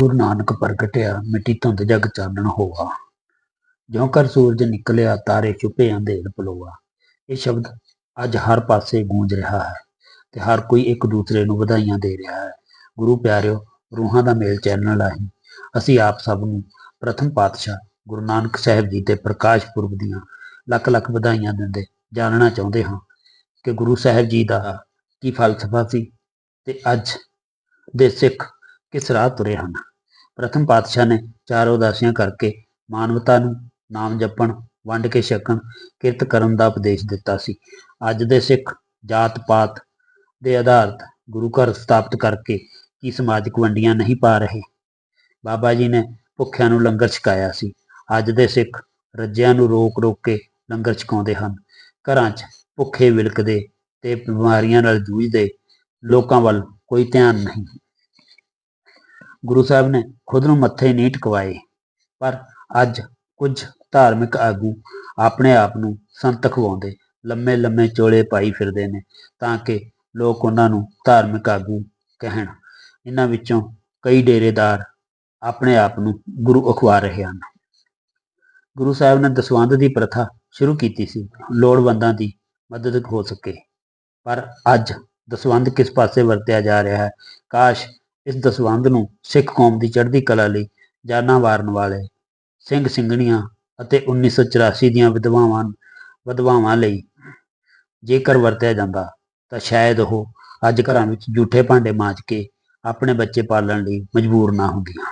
ਗੁਰੂ ਨਾਨਕ ਪ੍ਰਗਟਿਆ, ਮਿੱਟੀ ਧੁੰਦ ਜਗ ਚਾਨਣ ਹੋਆ। ਜਿਉ ਕਰ ਸੂਰਜ ਨਿਕਲਿਆ, ਤਾਰੇ ਛੁਪੇ ਅੰਧੇਰ ਪਲੋਆ। ਇਹ ਸ਼ਬਦ ਅੱਜ ਹਰ ਪਾਸੇ ਗੂੰਜ ਰਿਹਾ ਹੈ ਤੇ ਹਰ ਕੋਈ ਇੱਕ ਦੂਸਰੇ ਨੂੰ ਵਧਾਈਆਂ ਦੇ ਰਿਹਾ ਹੈ। ਗੁਰੂ ਪਿਆਰਿਓ, ਰੂਹਾਂ ਦਾ ਮੇਲ ਚੈਨਲ ਰਾਹੀਂ ਅਸੀਂ ਆਪ ਸਭ ਨੂੰ ਪ੍ਰਥਮ ਪਾਤਸ਼ਾਹ ਗੁਰੂ ਨਾਨਕ ਸਾਹਿਬ ਜੀ ਦੇ ਪ੍ਰਕਾਸ਼ ਪੁਰਬ ਦੀਆਂ ਲੱਖ ਲੱਖ ਵਧਾਈਆਂ ਦਿੰਦੇ ਜਾਣਨਾ ਚਾਹੁੰਦੇ ਹਾਂ ਕਿ ਗੁਰੂ ਸਾਹਿਬ ਜੀ ਦਾ ਕੀ ਫਲਸਫਾ ਸੀ ਤੇ ਅੱਜ ਦੇ ਸਿੱਖ ਕਿਸ ਰਾਹ ਤੁਰੇ ਹਨ। ਪ੍ਰਥਮ ਪਾਤਸ਼ਾਹ ਨੇ ਚਾਰ ਉਦਾਸੀਆਂ ਕਰਕੇ ਮਾਨਵਤਾ ਨੂੰ ਨਾਮ ਜਪਣ, ਵੰਡ ਕੇ ਛਕਣ, ਕਿਰਤ ਕਰਨ ਦਾ ਉਪਦੇਸ਼ ਦਿੱਤਾ ਸੀ। ਅੱਜ ਦੇ ਸਿੱਖ ਜਾਤ ਪਾਤ ਦੇ ਆਧਾਰਿਤ ਗੁਰੂ ਘਰ ਸਥਾਪਿਤ ਕਰਕੇ ਕੀ ਸਮਾਜਿਕ ਵੰਡੀਆਂ ਨਹੀਂ ਪਾ ਰਹੇ? ਬਾਬਾ ਜੀ ਨੇ ਭੁੱਖਿਆਂ ਨੂੰ ਲੰਗਰ ਛਕਾਇਆ ਸੀ। ਅੱਜ ਦੇ ਸਿੱਖ ਰੱਜਿਆਂ ਨੂੰ ਰੋਕ ਰੋਕ ਕੇ ਲੰਗਰ ਛਕਾਉਂਦੇ ਹਨ। ਘਰਾਂ 'ਚ ਭੁੱਖੇ ਵਿਲਕਦੇ ਤੇ ਬਿਮਾਰੀਆਂ ਨਾਲ ਜੂਝਦੇ ਲੋਕਾਂ ਵੱਲ ਕੋਈ ਧਿਆਨ ਨਹੀਂ। ਗੁਰੂ ਸਾਹਿਬ ਨੇ ਖੁਦ ਨੂੰ ਮੱਥੇ ਨਹੀਂ ਟਿਕਵਾਏ। ਪਰ ਅੱਜ ਕੁਝ ਧਾਰਮਿਕ ਆਗੂ ਆਪਣੇ ਆਪ ਨੂੰ ਸੰਤ ਖਵਾਉਂਦੇ, ਲੰਮੇ ਲੰਮੇ ਚੋਲੇ ਪਾਈ ਫਿਰਦੇ ਨੇ ਤਾਂ ਕਿ ਲੋਕ ਉਹਨਾਂ ਨੂੰ ਧਾਰਮਿਕ ਆਗੂ ਕਹਿਣ। ਇਹਨਾਂ ਵਿੱਚੋਂ ਕਈ ਡੇਰੇਦਾਰ ਆਪਣੇ ਆਪ ਨੂੰ ਗੁਰੂ ਅਖਵਾ ਰਹੇ ਹਨ। ਗੁਰੂ ਸਾਹਿਬ ਨੇ ਦਸਵੰਧ ਦੀ ਪ੍ਰਥਾ ਸ਼ੁਰੂ ਕੀਤੀ ਸੀ। ਲੋੜਵੰਦਾਂ ਦੀ ਮਦਦ ਹੋ ਸਕੇ। ਪਰ ਅੱਜ ਦਸਵੰਧ ਕਿਸ ਪਾਸੇ ਵਰਤਿਆ ਜਾ ਰਿਹਾ ਹੈ? ਕਾਸ਼ ਇਸ ਦਸਵੰਧ ਨੂੰ ਸਿੱਖ ਕੌਮ ਦੀ ਚੜ੍ਹਦੀ ਕਲਾ ਲਈ ਜਾਨਾਂ ਵਾਰਨ ਵਾਲੇ ਸਿੰਘ ਸਿੰਘਣੀਆਂ ਅਤੇ 1984 ਦੀਆਂ ਵਿਧਵਾਵਾਂ ਵਿਧਵਾਵਾਂ ਲਈ ਜੇਕਰ ਵਰਤਿਆ ਜਾਂਦਾ, ਤਾਂ ਸ਼ਾਇਦ ਉਹ ਅੱਜ ਘਰਾਂ ਵਿੱਚ ਝੂਠੇ ਭਾਂਡੇ ਮਾਂਜ ਕੇ ਆਪਣੇ ਬੱਚੇ ਪਾਲਣ ਲਈ ਮਜਬੂਰ ਨਾ ਹੁੰਦੀਆਂ।